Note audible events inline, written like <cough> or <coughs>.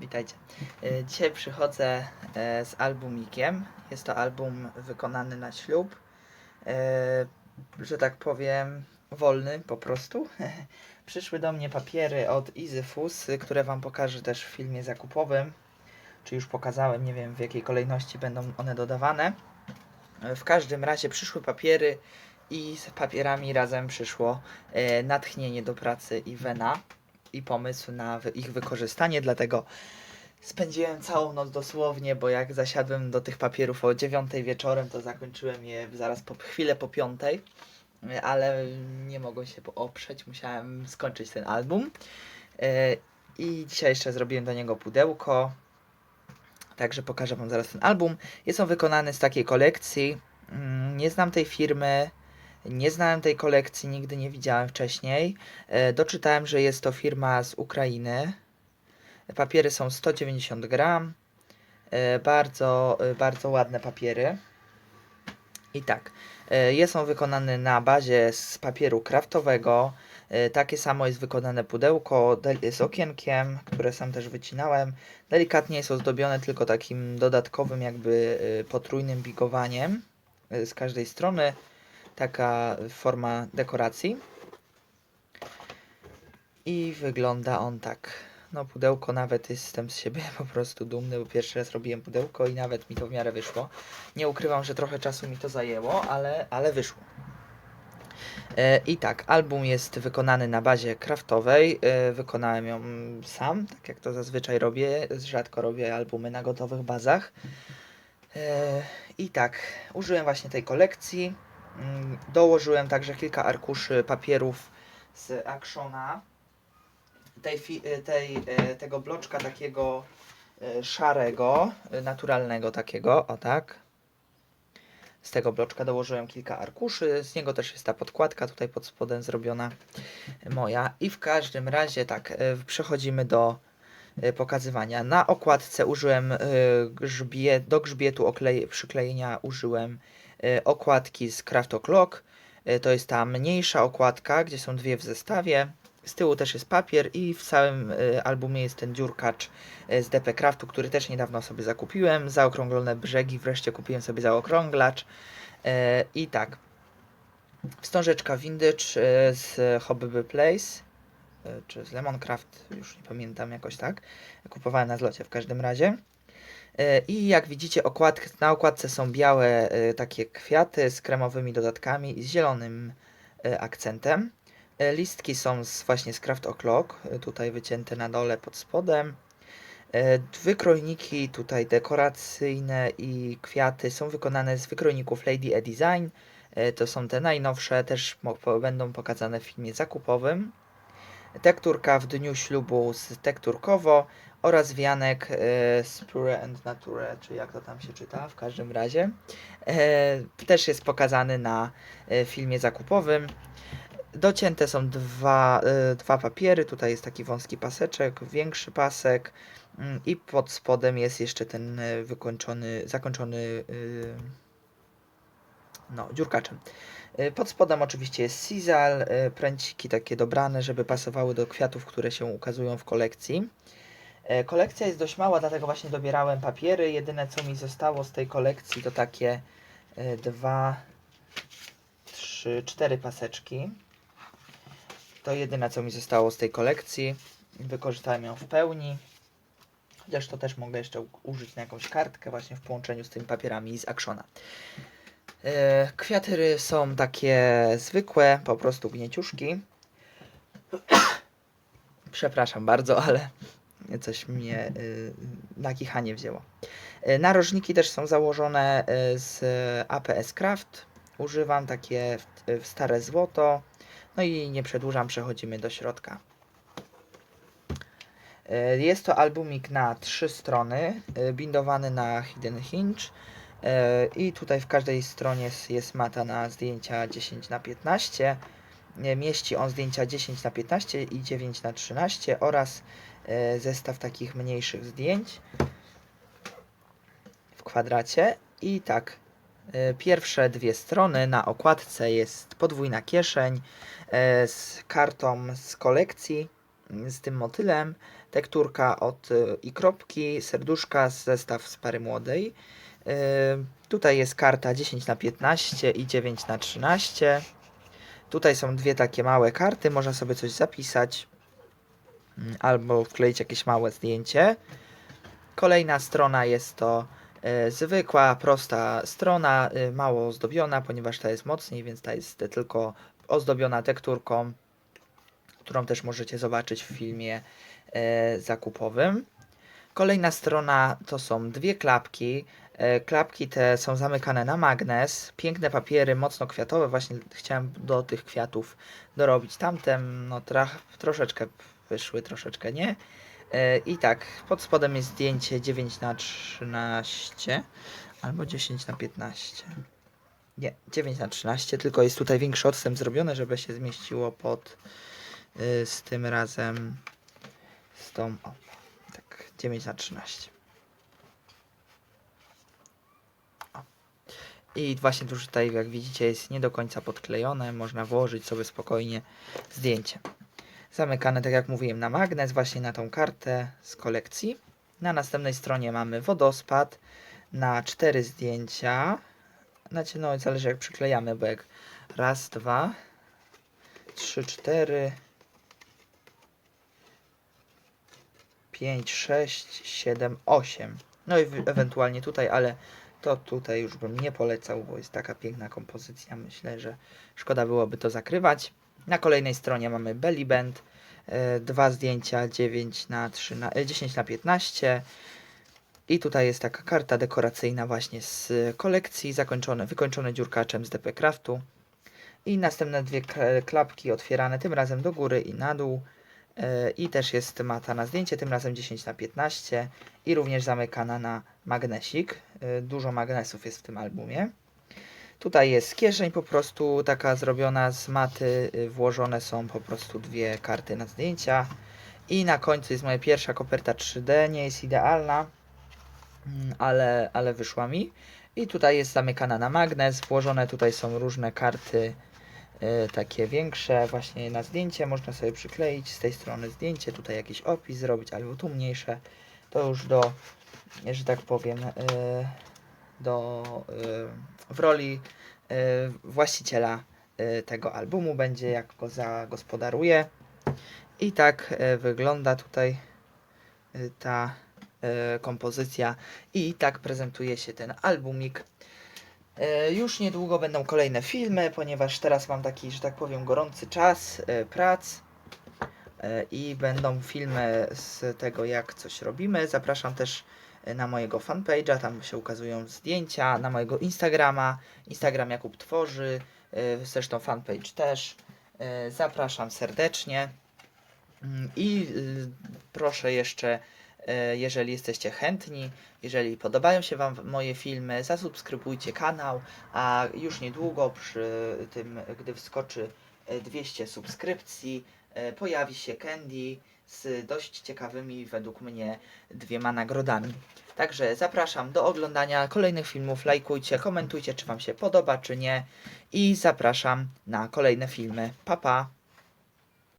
Witajcie. E, Dzisiaj przychodzę e, z albumikiem. Jest to album wykonany na ślub. E, Że tak powiem, wolny po prostu. <laughs> Przyszły do mnie papiery od Easyfus, y, które Wam pokażę też w filmie zakupowym. Czy już pokazałem, nie wiem w jakiej kolejności będą one dodawane. W każdym razie przyszły papiery i z papierami razem przyszło natchnienie do pracy i wena i pomysł na ich wykorzystanie, dlatego spędziłem całą noc dosłownie, bo jak zasiadłem do tych papierów o 9 wieczorem, to zakończyłem je zaraz po chwilę po 5, ale nie mogłem się oprzeć, musiałem skończyć ten album. E, I dzisiaj jeszcze zrobiłem do niego pudełko, także pokażę Wam zaraz ten album. Jest on wykonany z takiej kolekcji, Mm, nie znam tej firmy, nie znałem tej kolekcji, nigdy nie widziałem wcześniej. E, Doczytałem, że jest to firma z Ukrainy. Papiery są 190 gram. E, Bardzo, e, bardzo ładne papiery. I tak, jest on wykonany na bazie z papieru kraftowego. Takie samo jest wykonane pudełko z okienkiem, które sam też wycinałem. Delikatnie jest ozdobione tylko takim dodatkowym jakby potrójnym bigowaniem z każdej strony. Taka forma dekoracji. I wygląda on tak. No pudełko nawet jestem z siebie <laughs> po prostu dumny, bo pierwszy raz robiłem pudełko i nawet mi to w miarę wyszło. Nie ukrywam, że trochę czasu mi to zajęło, ale, ale wyszło. E, I tak, album jest wykonany na bazie kraftowej. E, wykonałem ją sam, tak jak to zazwyczaj robię. Rzadko robię albumy na gotowych bazach. E, I tak, użyłem właśnie tej kolekcji. Mm, Dołożyłem także kilka arkuszy papierów z Actiona. Tej, e, tej, e, tego bloczka takiego e, szarego, naturalnego takiego, o tak. Z tego bloczka dołożyłem kilka arkuszy, z niego też jest ta podkładka tutaj pod spodem zrobiona moja. I w każdym razie tak, przechodzimy do pokazywania. Na okładce użyłem e, grzbie, do grzbietu oklej, przyklejenia użyłem okładki z Craft O'Clock. E, To jest ta mniejsza okładka, gdzie są dwie w zestawie. Z tyłu też jest papier i w całym e, albumie jest ten dziurkacz z DP Craftu, który też niedawno sobie zakupiłem. Zaokrąglone brzegi, wreszcie kupiłem sobie zaokrąglacz. I tak. Wstążeczka Vintage z Hobby Place czy z Lemoncraft, już nie pamiętam jakoś tak. Kupowałem na zlocie w każdym razie. E, I jak widzicie, okład, na okładce są białe e, takie kwiaty z kremowymi dodatkami i z zielonym e, akcentem. Listki są z, właśnie z Craft O'Clock, tutaj wycięte na dole pod spodem. Wykrojniki tutaj dekoracyjne i kwiaty są wykonane z wykrojników Lady E Design. To są te najnowsze, też będą pokazane w filmie zakupowym. Tekturka w dniu ślubu z tekturkowo oraz wianek e, z Pure and Nature, czy jak to tam się czyta w każdym razie. E, też jest pokazany na e, filmie zakupowym. Docięte są dwa, e, dwa papiery. Tutaj jest taki wąski paseczek, większy pasek mm, i pod spodem jest jeszcze ten e, wykończony, zakończony e, no, dziurkaczem. E, Pod spodem oczywiście jest sisal, e, pręciki takie dobrane, żeby pasowały do kwiatów, które się ukazują w kolekcji. E, Kolekcja jest dość mała, dlatego właśnie dobierałem papiery. Jedyne co mi zostało z tej kolekcji to takie e, dwa, trzy, cztery paseczki. To jedyne co mi zostało z tej kolekcji. Wykorzystałem ją w pełni. Chociaż to też mogę jeszcze użyć na jakąś kartkę właśnie w połączeniu z tymi papierami z Actiona. E, Kwiaty są takie zwykłe, po prostu gnieciuszki. <coughs> Przepraszam bardzo, ale coś mnie y, na kichanie wzięło. Y, Narożniki też są założone y, z APS Craft. Używam takie w, stare złoto. No i nie przedłużam, przechodzimy do środka. Jest to albumik na trzy strony, bindowany na Hidden Hinge. I tutaj w każdej stronie jest- mata na zdjęcia 10 na 15. E, Mieści on zdjęcia 10 na 15 i 9 na 13 oraz zestaw takich mniejszych zdjęć w kwadracie. I tak, e, pierwsze dwie strony na okładce jest podwójna kieszeń e, z kartą z kolekcji, z tym motylem. tekturka od i kropki, serduszka, zestaw z pary młodej. Tutaj jest karta 10 na 15 i 9 na 13. Tutaj są dwie takie małe karty, można sobie coś zapisać albo wkleić jakieś małe zdjęcie. Kolejna strona jest to e, zwykła, prosta strona, e, mało ozdobiona, ponieważ ta jest mocniej, więc ta jest tylko ozdobiona tekturką, którą też możecie zobaczyć w filmie e, zakupowym. Kolejna strona to są dwie klapki. E, Klapki te są zamykane na magnes. Piękne papiery, mocno kwiatowe. Właśnie chciałem do tych kwiatów dorobić tamten. No troszeczkę wyszły, troszeczkę nie. E, I tak, pod spodem jest zdjęcie 9 na 13 albo 10 na 15. Nie, 9 na 13, tylko jest tutaj większy odstęp zrobiony, żeby się zmieściło pod y, z tym razem z tą o, tak 9 na 13. I właśnie tu tutaj jak widzicie jest nie do końca podklejone, można włożyć sobie spokojnie zdjęcie. Zamykane, tak jak mówiłem, na magnes, właśnie na tą kartę z kolekcji. Na następnej stronie mamy wodospad na cztery zdjęcia. Znaczy, no zależy jak przyklejamy, bo jak raz, dwa, trzy, cztery, pięć, sześć, siedem, osiem. No i ewentualnie tutaj, ale to tutaj już bym nie polecał, bo jest taka piękna kompozycja. Myślę, że szkoda byłoby to zakrywać. Na kolejnej stronie mamy belly band, e, dwa zdjęcia 9 na 3 na, e, 10 na 15. I tutaj jest taka karta dekoracyjna właśnie z kolekcji, zakończone, wykończone dziurkaczem z DP Craftu. I następne dwie klapki otwierane, tym razem do góry i na dół. E, I też jest mata na zdjęcie, tym razem 10 na 15 i również zamykana na magnesik. E, Dużo magnesów jest w tym albumie. Tutaj jest kieszeń po prostu taka zrobiona z maty, y, włożone są po prostu dwie karty na zdjęcia. I na końcu jest moja pierwsza koperta 3D, nie jest idealna, mm, ale, ale wyszła mi. I tutaj jest zamykana na magnes, włożone tutaj są różne karty takie większe właśnie na zdjęcie, można sobie przykleić z tej strony zdjęcie, tutaj jakiś opis zrobić, albo tu mniejsze. To już do, że tak powiem, y, do, y, w roli właściciela tego albumu będzie, jak go zagospodaruje. I tak wygląda tutaj ta kompozycja i tak prezentuje się ten albumik. Y, Już niedługo będą kolejne filmy, ponieważ teraz mam taki, że tak powiem, gorący czas y, prac y, i będą filmy z tego, jak coś robimy. Zapraszam też na mojego fanpage'a, tam się ukazują zdjęcia, na mojego Instagrama, Instagram Jakub Tworzy, zresztą fanpage też. Zapraszam serdecznie Mm, i y, proszę jeszcze, jeżeli jesteście chętni, jeżeli podobają się Wam moje filmy, zasubskrybujcie kanał, a już niedługo przy tym, gdy wskoczy y, 200 subskrypcji, y, pojawi się Candy z dość ciekawymi według mnie dwiema nagrodami. Także zapraszam do oglądania kolejnych filmów, lajkujcie, komentujcie czy Wam się podoba czy nie i zapraszam na kolejne filmy. Pa pa!